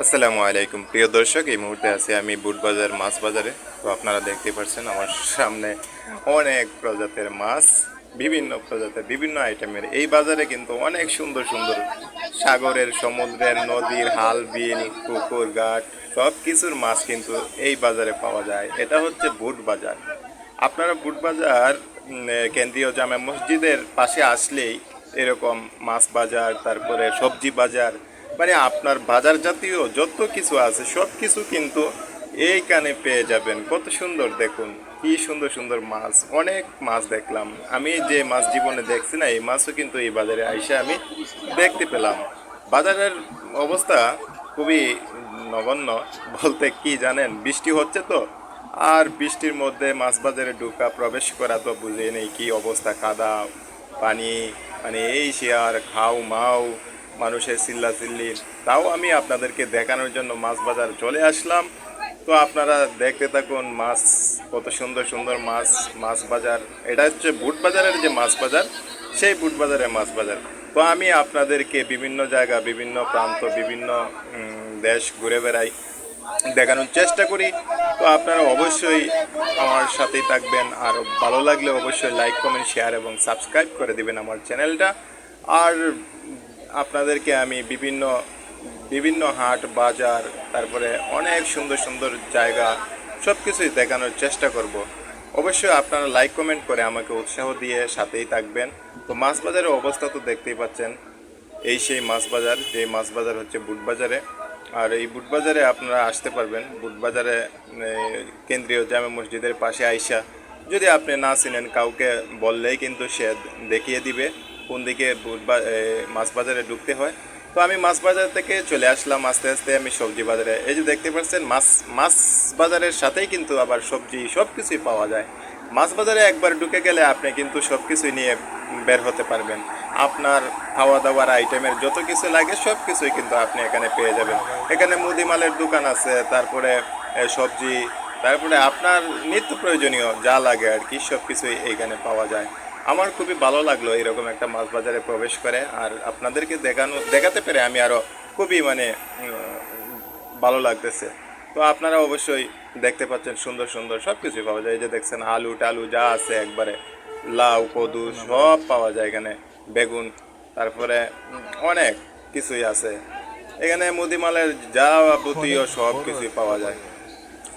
আসসালামু আলাইকুম। প্রিয় দর্শক, এই মুহূর্তে আছি আমি বুটবাজার মাছ বাজারে। তো আপনারা দেখতে পাচ্ছেন আমার সামনে অনেক প্রজাতির মাছ, বিভিন্ন প্রজাতির, বিভিন্ন আইটেমের এই বাজারে কিন্তু অনেক সুন্দর সুন্দর সাগরের, সমুদ্রের, নদীর, হাল, বিল, পুকুর, ঘাট সব কিছুর মাছ কিন্তু এই বাজারে পাওয়া যায়। এটা হচ্ছে বুট বাজার আপনারা বুট বাজার কেন্দ্রীয় জামে মসজিদের পাশে আসলেই এরকম মাছ বাজার, তারপরে সবজি বাজার মানে আপনার বাজার জাতীয় যত কিছু আছে, সব কিছু কিন্তু এইখানে পেয়ে যাবেন। কত সুন্দর, দেখুন, কি সুন্দর সুন্দর মাছ, অনেক মাছ দেখলাম। আমি যে মাছ জীবনে দেখছি না, এই মাছও কিন্তু এই বাজারে আইসে আমি দেখতে পেলাম। বাজারের অবস্থা খুবই নগণ্য, বলতে কি জানেন, বৃষ্টি হচ্ছে তো, আর বৃষ্টির মধ্যে মাছ বাজারে ঢুকা, প্রবেশ করা তো বুঝে নেই কি অবস্থা, কাদা, পানি মানে এই শেয়ার, খাও, মাও মানুষের চিল্লা চিল্লি তাও আমি আপনাদেরকে দেখানোর জন্য মাছ বাজার চলে আসলাম। তো আপনারা দেখতে থাকুন মাছ, কত সুন্দর সুন্দর মাছ মাছ বাজার। এটা হচ্ছে বুট বাজারের যে মাছ বাজার, সেই বুট বাজারের মাছ বাজার। তো আমি আপনাদেরকে বিভিন্ন জায়গা, বিভিন্ন প্রান্ত, বিভিন্ন দেশ ঘুরে বেড়াই, দেখানোর চেষ্টা করি। তো আপনারা অবশ্যই আমার সাথেই থাকবেন। আর ভালো লাগলে অবশ্যই লাইক, কমেন্ট, শেয়ার এবং সাবস্ক্রাইব করে দিবেন আমার চ্যানেলটা। আর আপনাদেরকে আমি বিভিন্ন বিভিন্ন হাট, বাজার, তারপরে অনেক সুন্দর সুন্দর জায়গা সব কিছুই দেখানোর চেষ্টা করব। অবশ্যই আপনারা লাইক কমেন্ট করে আমাকে উৎসাহ দিয়ে সাথেই থাকবেন। তো মাছ বাজারের অবস্থা তো দেখতেই পাচ্ছেন। এই সেই মাছ বাজার যে মাছ বাজার হচ্ছে বুট বাজারে আর এই বুট বাজারে আপনারা আসতে পারবেন। বুট বাজারে কেন্দ্রীয় জামে মসজিদের পাশে আইসা যদি আপনি না চিনেন, কাউকে বললেই কিন্তু সে দেখিয়ে দিবে। কোন দিকে মাছ বাজারে ঢুকতে হয়। তো আমি মাছ বাজার থেকে চলে আসলাম, আস্তে আস্তে আমি সবজি বাজারে। এই যে দেখতে পাচ্ছেন, মাছ মাছ বাজারের সাথেই কিন্তু আবার সবজি সব কিছুই পাওয়া যায়। মাছ বাজারে একবার ঢুকে গেলে আপনি কিন্তু সব কিছুই নিয়ে বের হতে পারবেন। আপনার খাওয়া দাওয়ার আইটেমের যত কিছু লাগে সব কিছুই কিন্তু আপনি এখানে পেয়ে যাবেন। এখানে মুদিমালের দোকান আছে, তারপরে সবজি, তারপরে আপনার নিত্য প্রয়োজনীয় যা লাগে আর কি সব কিছুই এইখানে পাওয়া যায়। আমার খুবই ভালো লাগল এরকম একটা মাছ বাজারে প্রবেশ করে। আর আপনাদেরকে দেখানো দেখাতে পেরে আমি আরও খুবই মানে ভালো লাগতেছে। তো আপনারা অবশ্যই দেখতে পাচ্ছেন সুন্দর সুন্দর সব কিছুই পাওয়া যায়। এই যে দেখছেন আলু টালু যা আছে একবারে, লাউ, কদু সব পাওয়া যায় এখানে, বেগুন, তারপরে অনেক কিছুই আছে। এখানে মুদিমালের যা যাবতীয় সব কিছুই পাওয়া যায়।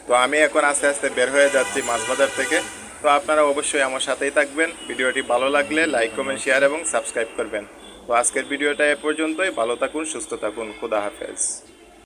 তো আমি এখন আস্তে আস্তে বের হয়ে যাচ্ছি মাছ বাজার থেকে। তো আপনারা অবশ্যই আমার সাথেই থাকবেন। ভিডিওটি ভালো লাগলে লাইক, কমেন্ট, শেয়ার এবং সাবস্ক্রাইব করবেন। তো আজকের ভিডিওটা এ পর্যন্তই। ভালো থাকুন, সুস্থ থাকুন। খুদা হাফেজ।